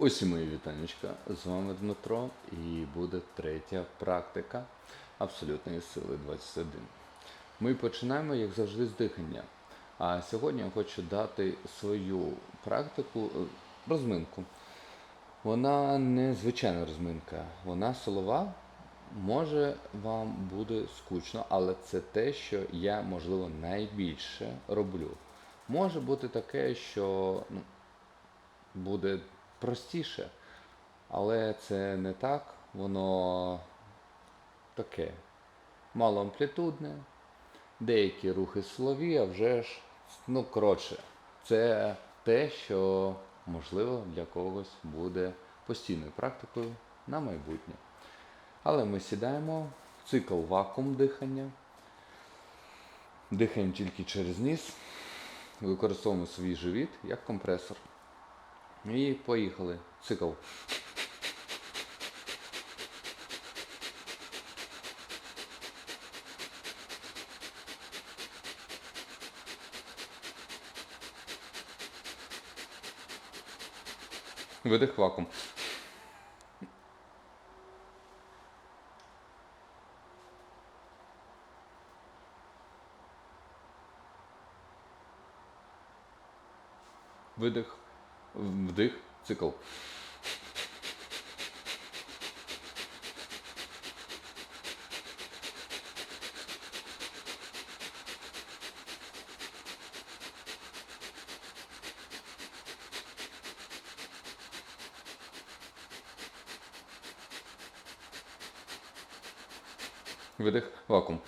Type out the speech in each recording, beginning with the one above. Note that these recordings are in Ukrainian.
Усі мої вітанечка, з вами Дмитро і буде третя практика абсолютної сили 21. Ми починаємо, як завжди, з дихання. А сьогодні я хочу дати свою практику е, розминку. Вона не звичайна розминка, вона силова. Може вам буде скучно, але це те, що я, можливо, найбільше роблю. Може бути таке, що ну, буде простіше, але це не так, воно таке малоамплітудне, деякі рухи силові, а вже ж, ну коротше, це те, що можливо для когось буде постійною практикою на майбутнє. Але ми сідаємо, цикл вакуум дихання, дихаємо тільки через ніс, використовуємо свій живіт як компресор. І поїхали. Цикл. Видих вакуум. Видих. Вдих. Цикл. Видих. Вакуум.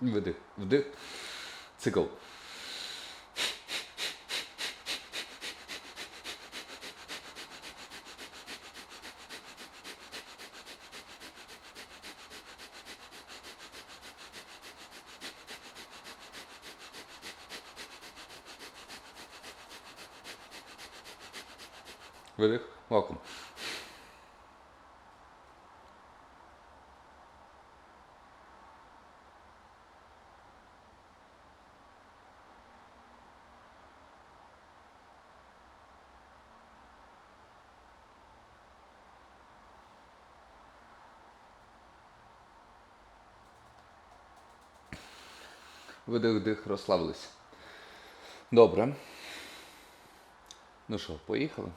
Видих. Вдих. Цикл. Видих. Вакуум. Видих, вдих, розслабились. Добре. Ну що, поїхали?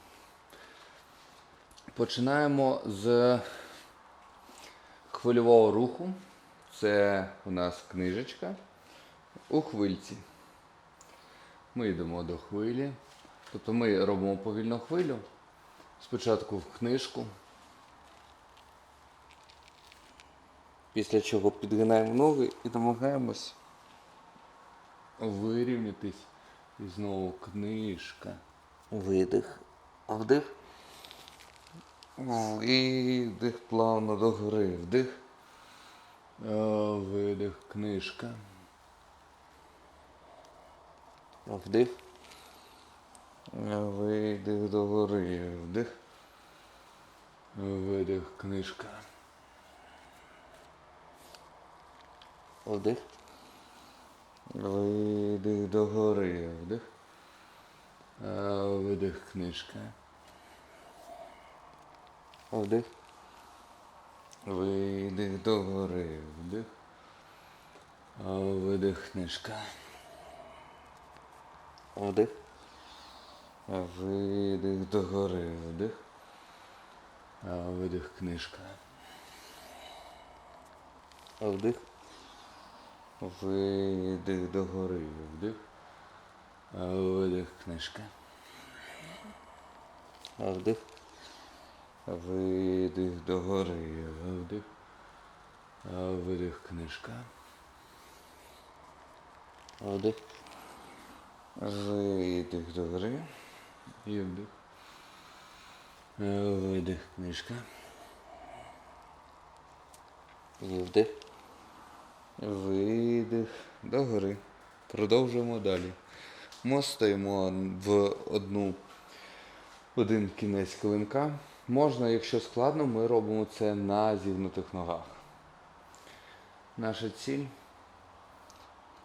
Починаємо з хвильового руху. Це у нас книжечка у хвильці. Ми йдемо до хвилі. Тобто ми робимо повільну хвилю. Спочатку в книжку. Після чого підгинаємо ноги і намагаємось вирівнятись. І знову книжка. Видих. Вдих. Видих плавно догори. Вдих. Е, Видих. Книжка. Вдих. Е, Видих догори. Вдих. Видих. Книжка. Вдих. Видих догори. Вдих. Е, Видих. Книжка. Вдих. Видих догори. Вдих. А, Видих книжка. Вдих. А, Видих догори. Вдих. Видих книжка. Вдих. Видих догори. Вдих. Видих книжка. Вдих. Видих догори, вдих. Видих книжка. Вдих. Видих догори. І вдих. Видих книжка. І вдих. Видих догори. Продовжуємо далі. Ми стоїмо в одну один кінець килимка. Можна, якщо складно, ми робимо це на зігнутих ногах. Наша ціль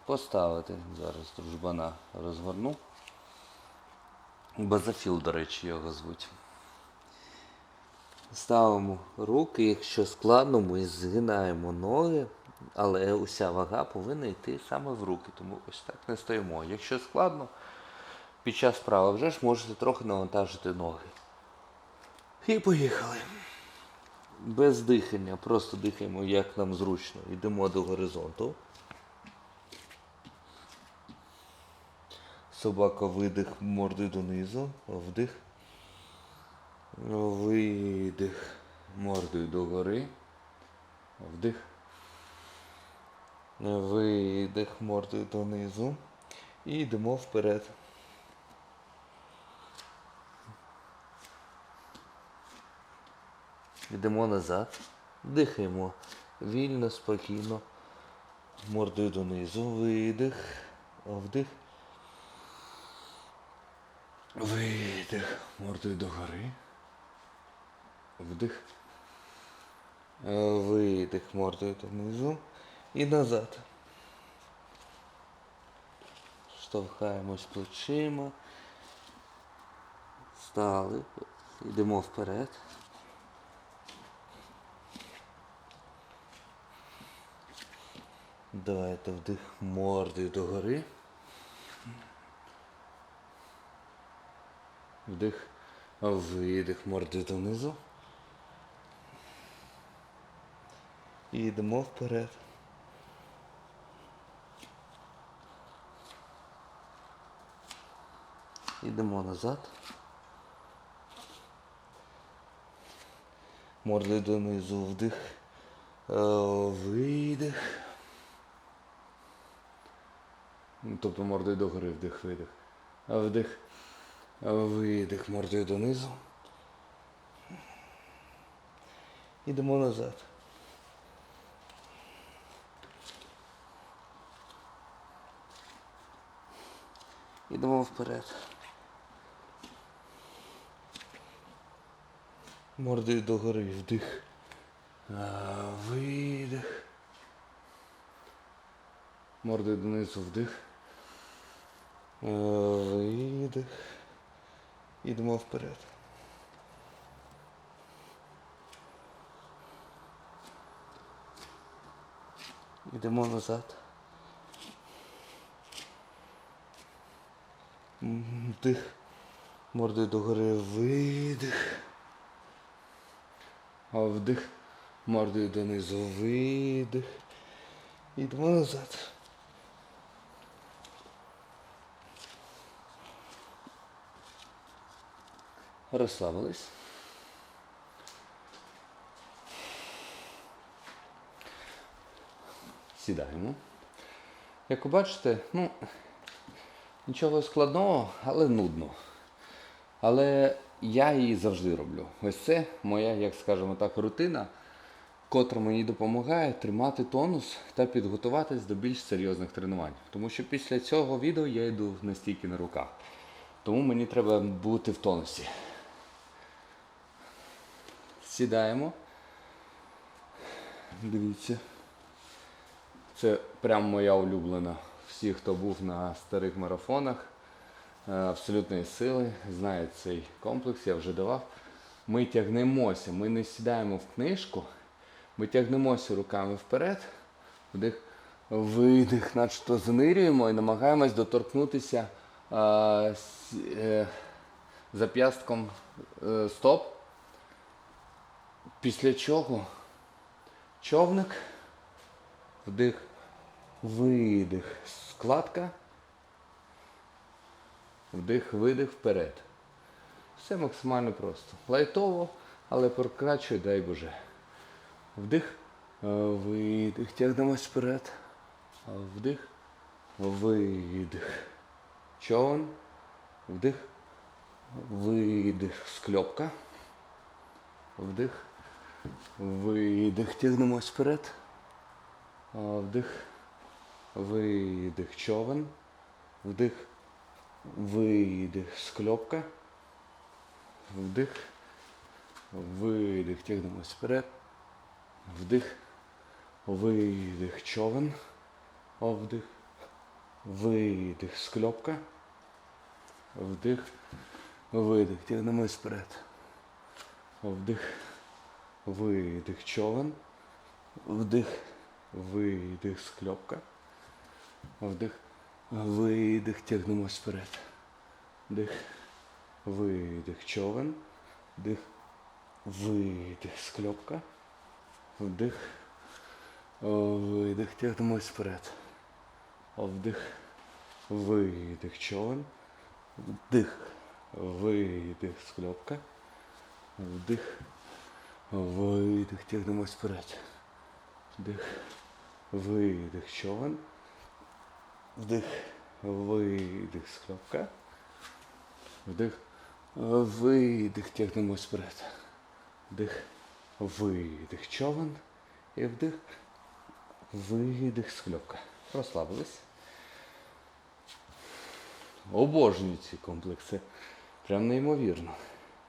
поставити. Зараз дружбана розгорну. Базофіл, до речі, його звуть. Ставимо руки, якщо складно, ми згинаємо ноги, але уся вага повинна йти саме в руки, тому ось так не стоїмо. Якщо складно, під час вправи вже ж можете трохи навантажити ноги. І поїхали. Без дихання, просто дихаємо як нам зручно. Йдемо до горизонту. Собака видих мордою донизу, вдих. Видих мордою догори. Вдих. Видих мордою донизу. І йдемо вперед. Йдемо назад. Дихаємо вільно, спокійно. Мордою донизу. Видих. Вдих. Видих. Мордою догори. Вдих. Е, Видих мордою донизу. І назад. Штовхаємось плечима. Стали. Йдемо вперед. Давайте вдих мордою догори. Вдих, видих мордою донизу. І йдемо вперед. Йдемо назад. Мордою донизу вдих. Е, Видих. Ну, Тобто мордою догори вдих, видих. Вдих. Видих мордою донизу. Ідемо назад. Ідемо вперед. Мордою догори вдих. Видих. Мордою донизу вдих. Видих. Ідемо вперед. Ідемо назад. Вдих. Мордою догори видих. А вдих. Мордою донизу видих. Ідемо назад. Розслабились. Сідаємо. Як ви бачите, ну, нічого складного, але нудно. Але я її завжди роблю. Ось це моя, як скажемо так, рутина, котра мені допомагає тримати тонус та підготуватись до більш серйозних тренувань. Тому що після цього відео я йду настільки на руках. Тому мені треба бути в тонусі. Сідаємо. Дивіться. Це прям моя улюблена. Всі, хто був на старих марафонах абсолютної сили, знають цей комплекс, я вже давав. Ми тягнемося, ми не сідаємо в книжку, ми тягнемося руками вперед, вдих, видих, начебто занирюємо і намагаємось доторкнутися е, е, зап'ястком е, стоп. Після чого човник, вдих, видих, складка, вдих, видих вперед. Все максимально просто. Лайтово, але прокрачує, дай Боже. Вдих, е, видих, тягнемось вперед. Вдих, видих. Човен, вдих, видих, скльопка. Вдих. Видих. Тягнемось вперед. Вдих. Видих. Човен. Вдих. Видих. Скльопка. Вдих. Видих. Тягнемось вперед. Вдих. Видих. Човен. Вдих. Видих. Скльопка. Вдих. Видих. Тягнемось вперед. Вдих. Видих. Човен. Вдих. Видих. Скльопка. Вдих. Видих. Тягнемось вперед. Дих. Видих. Човен. Дих. Видих. Скльопка. Вдих. Видих. Тягнемось вперед. Вдих. Видих. Човен. Вдих. Видих. Скльопка. Вдих. Видих. Тягнемось вперед. Вдих. Видих. Човен. Вдих. Видих. Скльопка. Вдих. Видих. Тягнемось вперед. Вдих. Видих. Човен. І вдих. Видих. Скльопка. Розслабились. Обожнюю ці комплекси. Прям неймовірно.